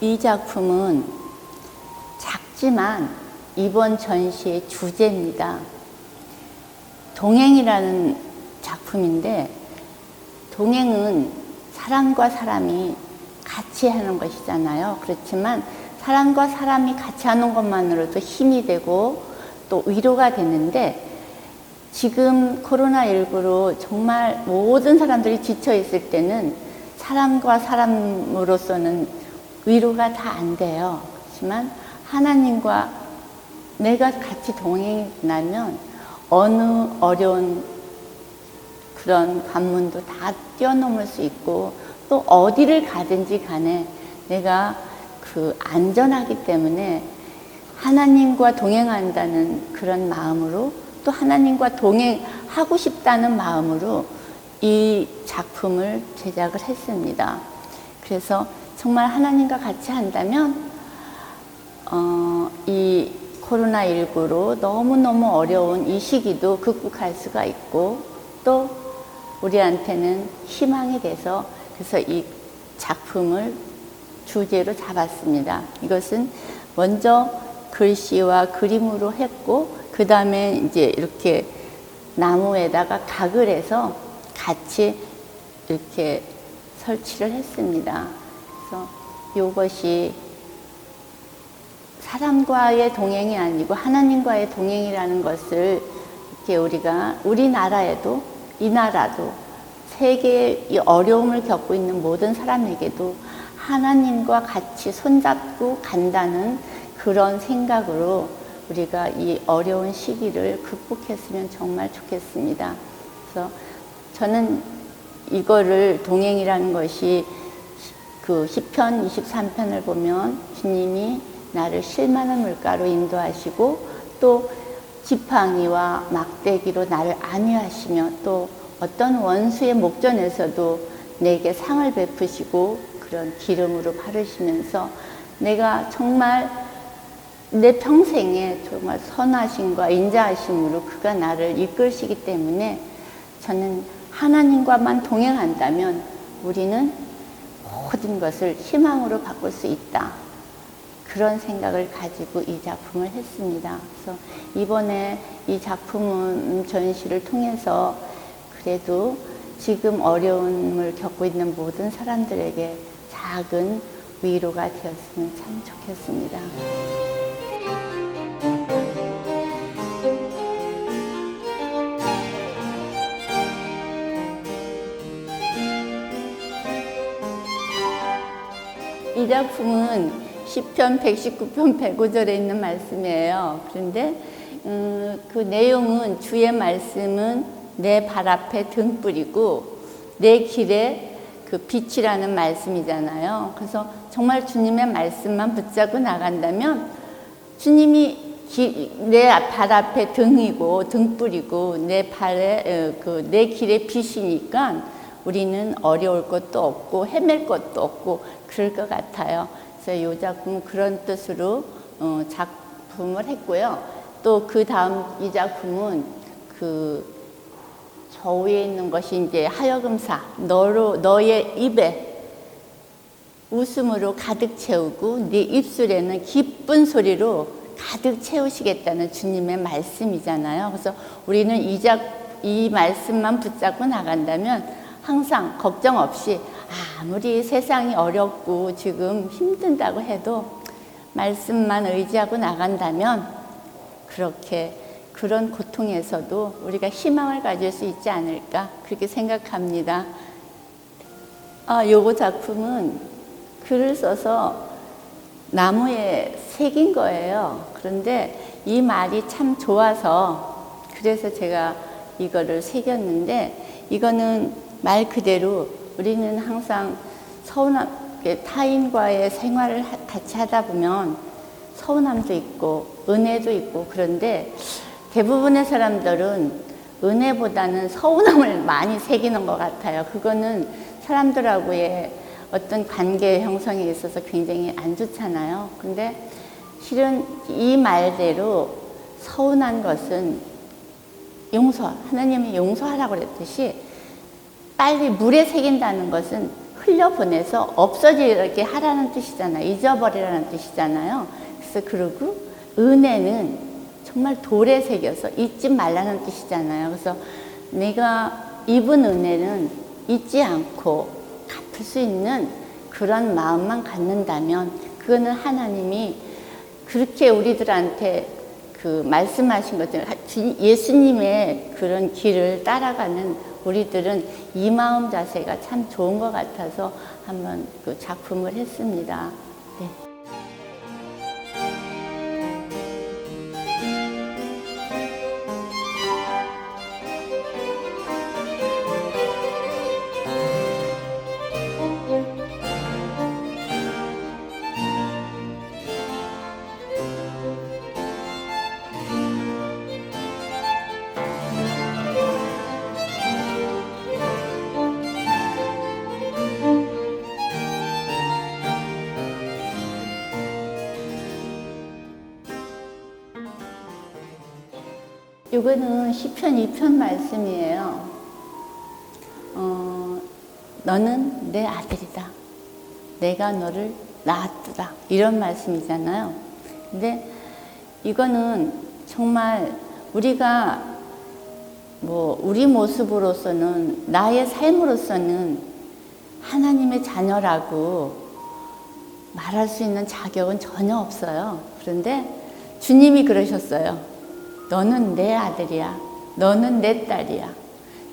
이 작품은 작지만 이번 전시의 주제입니다. 동행이라는 작품인데 동행은 사람과 사람이 같이 하는 것이잖아요. 그렇지만 사람과 사람이 같이 하는 것만으로도 힘이 되고 또 위로가 되는데 지금 코로나19로 정말 모든 사람들이 지쳐 있을 때는 사람과 사람으로서는 위로가 다 안 돼요. 그렇지만 하나님과 내가 같이 동행하면 어느 어려운 그런 관문도 다 뛰어넘을 수 있고 또 어디를 가든지 간에 내가 그 안전하기 때문에 하나님과 동행한다는 그런 마음으로 또 하나님과 동행하고 싶다는 마음으로 이 작품을 제작을 했습니다. 그래서 정말 하나님과 같이 한다면 어, 이 코로나19로 너무너무 어려운 이 시기도 극복할 수가 있고 또 우리한테는 희망이 돼서 그래서 이 작품을 주제로 잡았습니다. 이것은 먼저 글씨와 그림으로 했고 그 다음에 이제 이렇게 나무에다가 각을 해서 같이 이렇게 설치를 했습니다. 그래서 이것이 사람과의 동행이 아니고 하나님과의 동행이라는 것을 이렇게 우리가 우리나라에도 이 나라도 세계의 이 어려움을 겪고 있는 모든 사람에게도 하나님과 같이 손잡고 간다는 그런 생각으로 우리가 이 어려운 시기를 극복했으면 정말 좋겠습니다. 그래서 저는 이거를 동행이라는 것이 그 시편 23편을 보면 주님이 나를 실만한 물가로 인도하시고 또 지팡이와 막대기로 나를 안위하시며 또 어떤 원수의 목전에서도 내게 상을 베푸시고 그런 기름으로 바르시면서 내가 정말 내 평생에 정말 선하심과 인자하심으로 그가 나를 이끌시기 때문에 저는 하나님과만 동행한다면 우리는 모든 것을 희망으로 바꿀 수 있다. 그런 생각을 가지고 이 작품을 했습니다. 그래서 이번에 이 작품 전시를 통해서 그래도 지금 어려움을 겪고 있는 모든 사람들에게 작은 위로가 되었으면 참 좋겠습니다. 이 작품은 시편 119편 105절에 있는 말씀이에요. 그런데 음, 그 내용은 주의 말씀은 내 발 앞에 등불이고 내 길에 그 빛이라는 말씀이잖아요. 그래서 정말 주님의 말씀만 붙잡고 나간다면 주님이 내 발 앞에 등이고 등불이고 내 발에 그 내 길에 빛이니까 우리는 어려울 것도 없고 헤맬 것도 없고 그럴 것 같아요. 그래서 이 작품은 그런 뜻으로 어, 작품을 했고요. 또 그 다음 이 작품은 그 저 위에 있는 것이 이제 하여금사 너로 너의 입에 웃음으로 가득 채우고 네 입술에는 기쁜 소리로 가득 채우시겠다는 주님의 말씀이잖아요. 그래서 우리는 이, 작, 이 말씀만 붙잡고 나간다면 항상 걱정 없이 아무리 세상이 어렵고 지금 힘든다고 해도 말씀만 의지하고 나간다면 그렇게 그런 고통에서도 우리가 희망을 가질 수 있지 않을까 그렇게 생각합니다. 아, 요거 작품은 글을 써서 나무에 새긴 거예요. 그런데 이 말이 참 좋아서 그래서 제가 이거를 새겼는데 이거는 말 그대로 우리는 항상 서운함, 타인과의 생활을 같이 하다 보면 서운함도 있고 은혜도 있고 그런데 대부분의 사람들은 은혜보다는 서운함을 많이 새기는 것 같아요. 그거는 사람들하고의 어떤 관계 형성에 있어서 굉장히 안 좋잖아요. 근데 실은 이 말대로 서운한 것은 용서, 하나님이 용서하라고 그랬듯이 빨리 물에 새긴다는 것은 흘려보내서 없어지게 하라는 뜻이잖아요. 잊어버리라는 뜻이잖아요. 그래서 그러고 은혜는 정말 돌에 새겨서 잊지 말라는 뜻이잖아요. 그래서 내가 입은 은혜는 잊지 않고 갚을 수 있는 그런 마음만 갖는다면 그거는 하나님이 그렇게 우리들한테 그 말씀하신 것들 예수님의 그런 길을 따라가는 우리들은 이 마음 자세가 참 좋은 것 같아서 한번 그 작품을 했습니다. 이거는 시편 2편 말씀이에요. 어, 너는 내 아들이다. 내가 너를 낳았다. 이런 말씀이잖아요. 근데 이거는 정말 우리가 뭐 우리 모습으로서는 나의 삶으로서는 하나님의 자녀라고 말할 수 있는 자격은 전혀 없어요. 그런데 주님이 그러셨어요. 너는 내 아들이야. 너는 내 딸이야.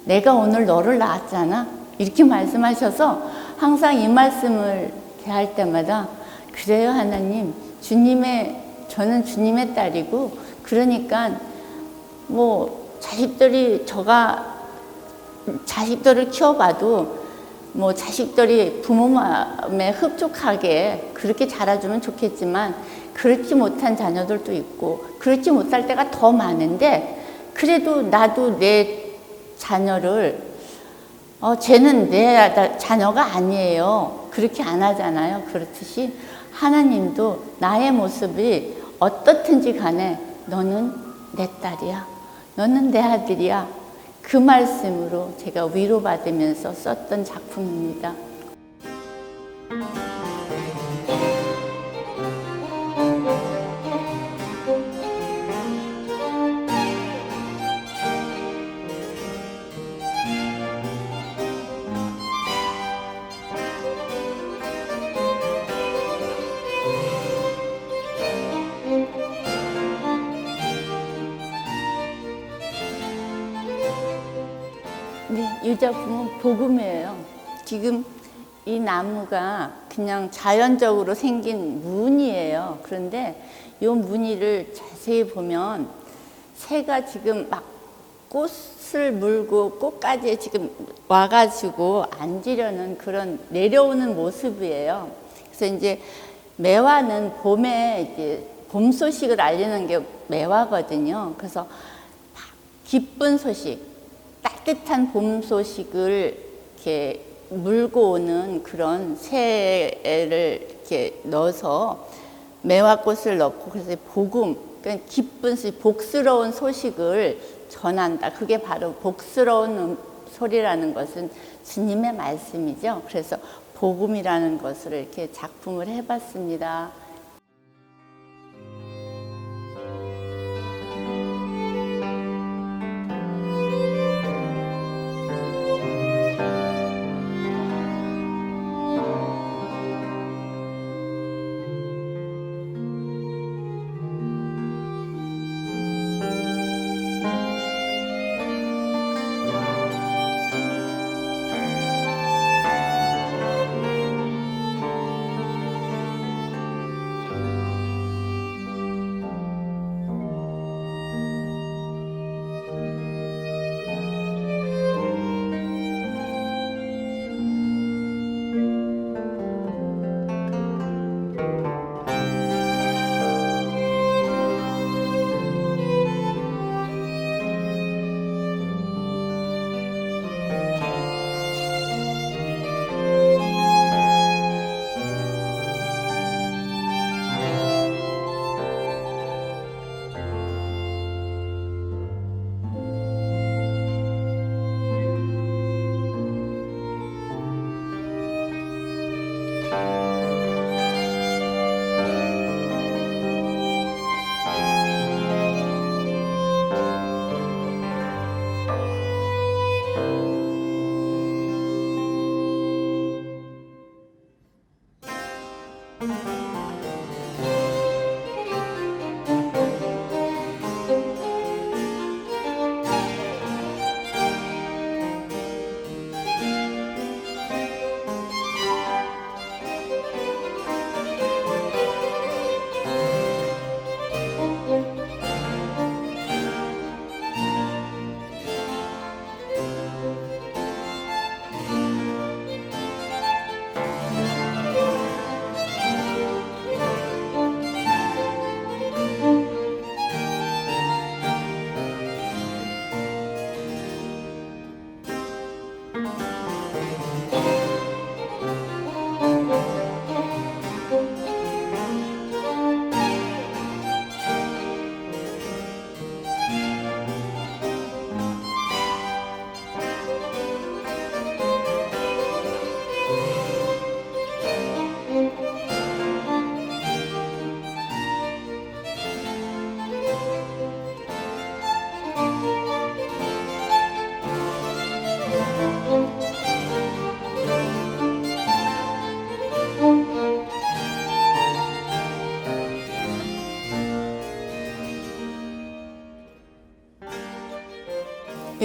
내가 오늘 너를 낳았잖아. 이렇게 말씀하셔서 항상 이 말씀을 대할 때마다 그래요, 하나님. 주님의, 저는 주님의 딸이고, 그러니까 뭐 자식들이 저가 자식들을 키워봐도 뭐 자식들이 부모 마음에 흡족하게 그렇게 자라주면 좋겠지만 그렇지 못한 자녀들도 있고 그렇지 못할 때가 더 많은데 그래도 나도 내 자녀를 어 쟤는 내 자녀가 아니에요. 그렇게 안 하잖아요. 그렇듯이 하나님도 나의 모습이 어떻든지 간에 너는 내 딸이야. 너는 내 아들이야. 그 말씀으로 제가 위로받으면서 썼던 작품입니다. 이 작품은 복음이에요. 지금 이 나무가 그냥 자연적으로 생긴 무늬예요. 그런데 이 무늬를 자세히 보면 새가 지금 막 꽃을 물고 꽃까지 지금 와가지고 앉으려는 그런 내려오는 모습이에요. 그래서 이제 매화는 봄에 이제 봄 소식을 알리는 게 매화거든요. 그래서 기쁜 소식, 따뜻한 봄 소식을 이렇게 물고 오는 그런 새를 이렇게 넣어서 매화꽃을 넣고 그래서 복음, 그러니까 기쁜 소식, 복스러운 소식을 전한다. 그게 바로 복스러운 음- 소리라는 것은 주님의 말씀이죠. 그래서 복음이라는 것을 이렇게 작품을 해봤습니다.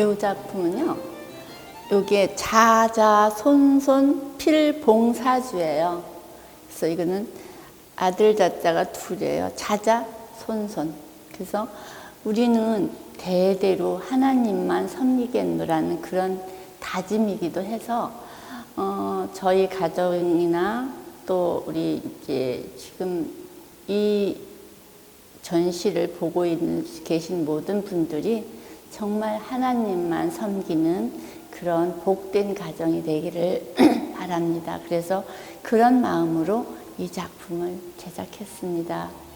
이 작품은요. 요게 자자 손손 필봉사주예요. 그래서 이거는 아들 자자가 둘이에요. 자자 손손. 그래서 우리는 대대로 하나님만 섬기겠노라는 그런 다짐이기도 해서 어, 저희 가정이나 또 우리 이제 지금 이 전시를 보고 있는 계신 모든 분들이 정말 하나님만 섬기는 그런 복된 가정이 되기를 바랍니다. 그래서 그런 마음으로 이 작품을 제작했습니다.